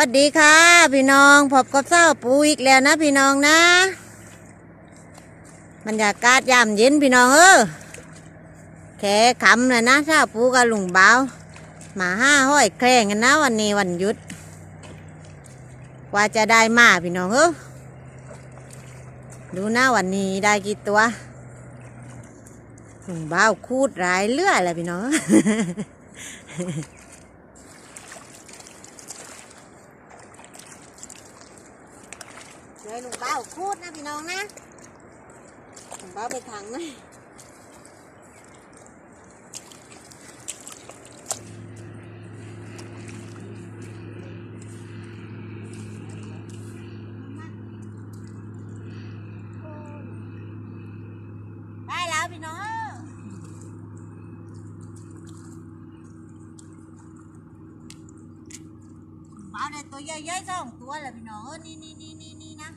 วัสดีค่ะ พี่น้องพบกับเศร้าปูอีกแล้วนะพี่น้องนะบรรยากาศยามเย็นพี่น้องเออแค่คำเลยนะเศร้าปูกับลุงเบามาห้าห้อยแครงกันนะ วันนี้วันหยุดกว่าจะได้มาพี่น้องเออดูนะวันนี้ได้กี่ตัวลุงเบาคูดร้ายเลือดเลยพี่น้อง เลยลุงเบ้าคูดนะพี่น้องนะลุงเบ้าไปทางนะได้แล้วพี่น้องเบ้าได้ตัวใหญ่ๆสองตัวแล้วพี่น้องนี่นี่นี่นี่นะ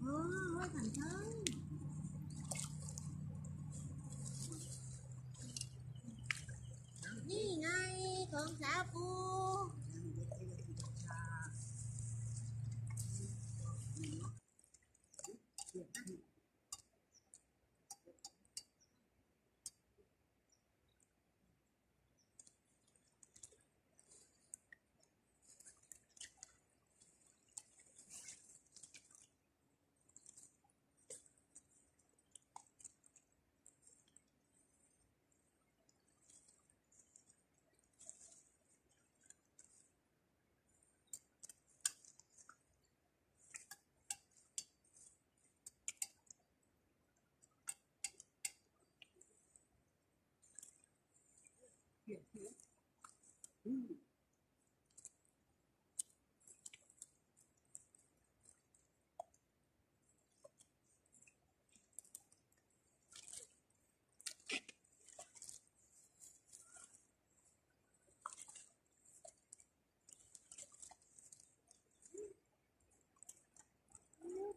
เออไว้ขันเชิงนี่ไง ขอ ง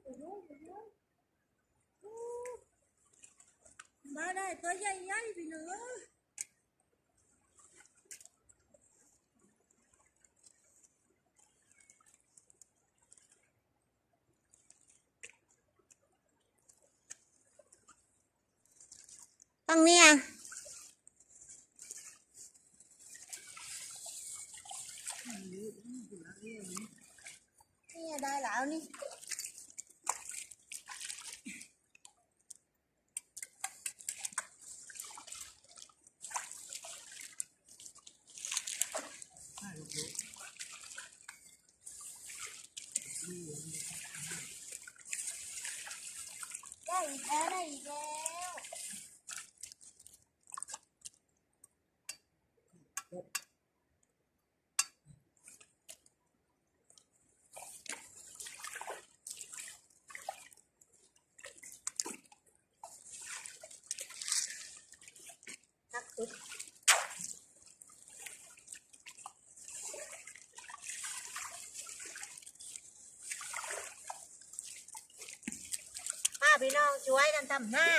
สาวปูมาได้ตั วใหญ่ๆพี่น้องตั้งเนี่ยนี่ได้แล้วนี่ ได้อีกแล้วได้อีกแล้วนักสุดมา พี่น้องช่วยกันทำหน้า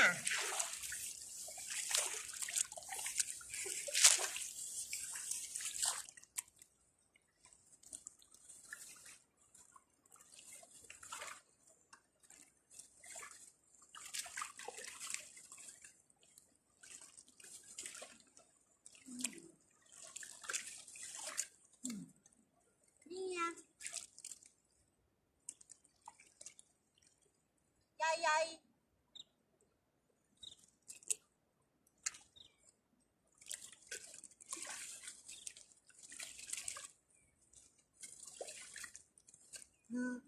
Ừ.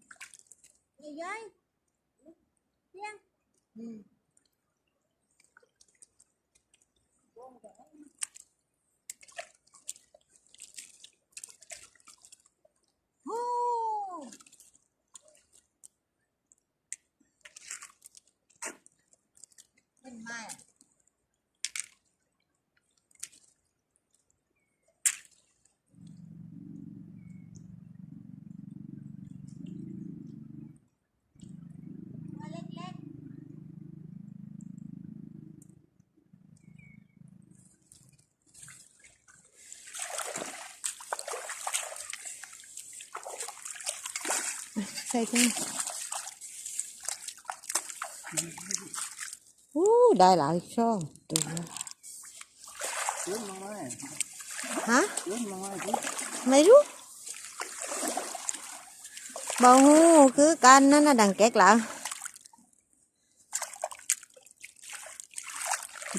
Gì vậy? Điên. Ừ. Hú. Mai à? ใส่ถุงอู้ได้หลายช่องตัว Lớn mà mai, ฮะ lớn mà mai chứ. ไม่รู้บองูคือกันนั่นน่ะดังแก๊กละ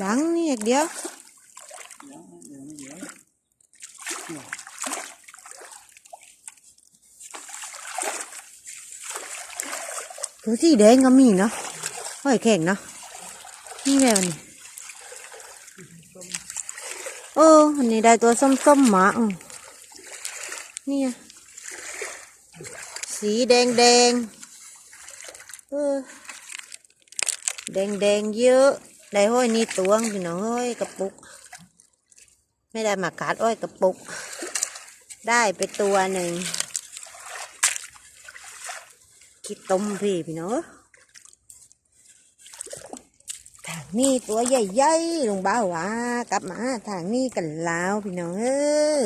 ดังนี่อย่างเดียว สีแดงก็มีเนาะห้อยแข็งเนาะนี่แม่วันนี้โอ้อันนี้ได้ตัวส้มๆหมาอือนี่ไงสีแดงแดงเออแดงแดงเยอะ ได้ห้อยนี่ตวงพี่น้องเฮ้ยกระปุก ไม่ได้มาขาดอ้อยกระปุก ได้ไปตัวหนึ่ง คิดต้มพี่พี่น้อทางนี้ตัวใหญ่ๆลงบ้าวว่ากลับมาทางนี้กันแล้วพี่น้องเออ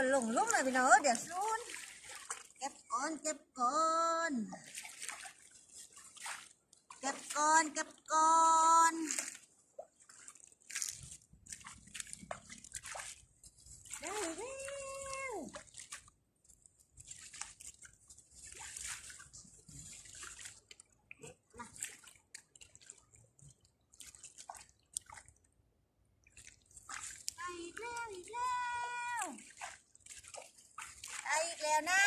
เดี๋ยวลงลุ่มเลยพี่น้องเอ้ยเดี๋ยวซูนเก็บก่อนเก็บก่อนเก็บก่อนเก็บก่อนได้แล้วได้อีกแล้วอีกแล้วได้อีกแล้วนะ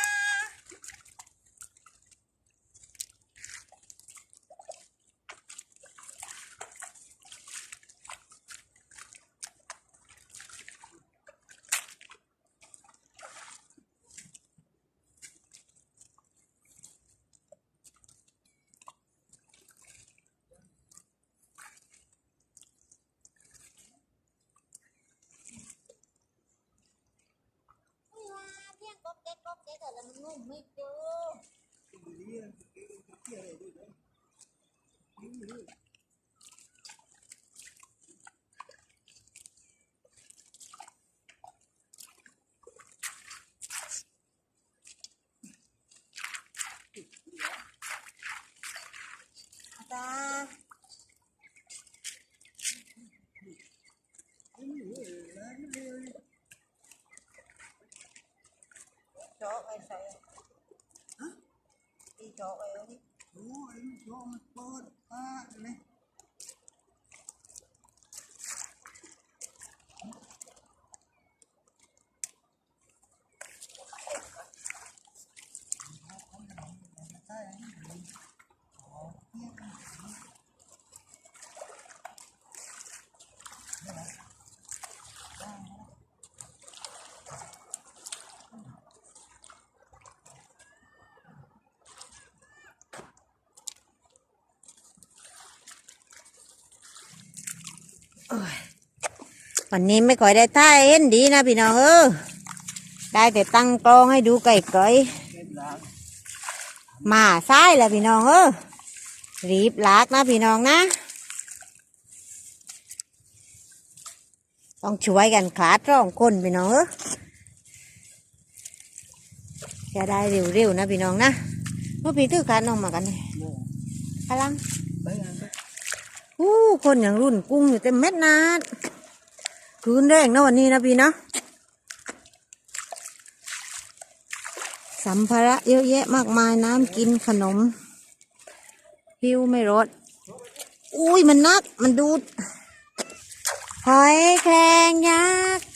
เพียงกบ เก๊กก Lord. วันนี้ไม่ค่อยได้ท่ายเห็นดีนะพี่น้องเออได้แต่ตั้งกลองให้ดูไก่ไก่ Em làm. มาซ้ายแหละพี่น้องเออรีบลากนะพี่น้องนะ ต้องช่วยกันขาดร้องคนพี่น้องเออจะได้เร็วๆนะพี่น้องนะเมื่อพี่ถือขาน้องมากันเลย Mua. พลัง Đấy, ăn đấy. อู้คนอย่างรุ่นกุ้งอยู่เต็มเม็ดนาด คืนแรกนะวันนี้นะพี่นะ สัมภาระเยอะแยะมากมายน้ำกินขนม หิวไม่รดอุ้ยมันนัก มันดูด หอยแครงยักษ์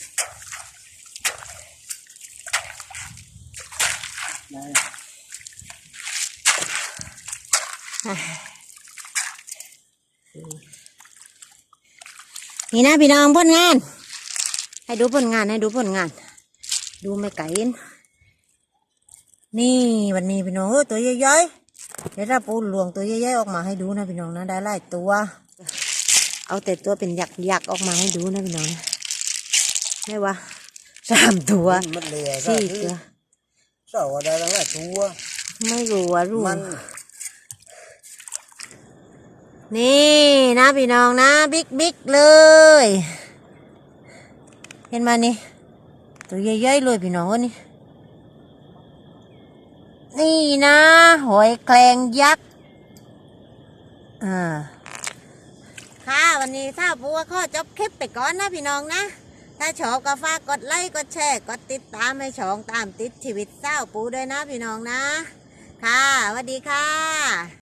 นี่นะพี่น้องผลงาน ให้ดูผลงานให้ดูผลงาน ดูไม่ไก่นนี่วันนี้พี่น้องเออตัวใหญ่ๆเดี๋ยวเราปูหลวงตัวใหญ่ๆออกมาให้ดูนะพี่น้องนะได้หลายตัว เอาแต่ตัวเป็นหยักๆออกมาให้ดูนะพี่น้องนะไม่วะสามตัวมันเหลยสี่ตัวสาวได้แล้วว่าตัวไม่รู้ว่ารู้มันนี่นะพี่น้องนะ บิ๊กบิ๊กเลย เห็นมานี่ตัวใหญ่ๆเลยพี่น้องนี่นี่นะหอยแครงยักษ์อ่าค่ะวันนี้ถ้าบัวข้อจบคลิปไปก่อนนะพี่น้องนะถ้าชอบก็ฝากกดไลค์กดแชร์กดติดตามให้ช่องตามติดชีวิตเศร้าปูด้วยนะพี่น้องนะ ค่ะสวัสดีค่ะ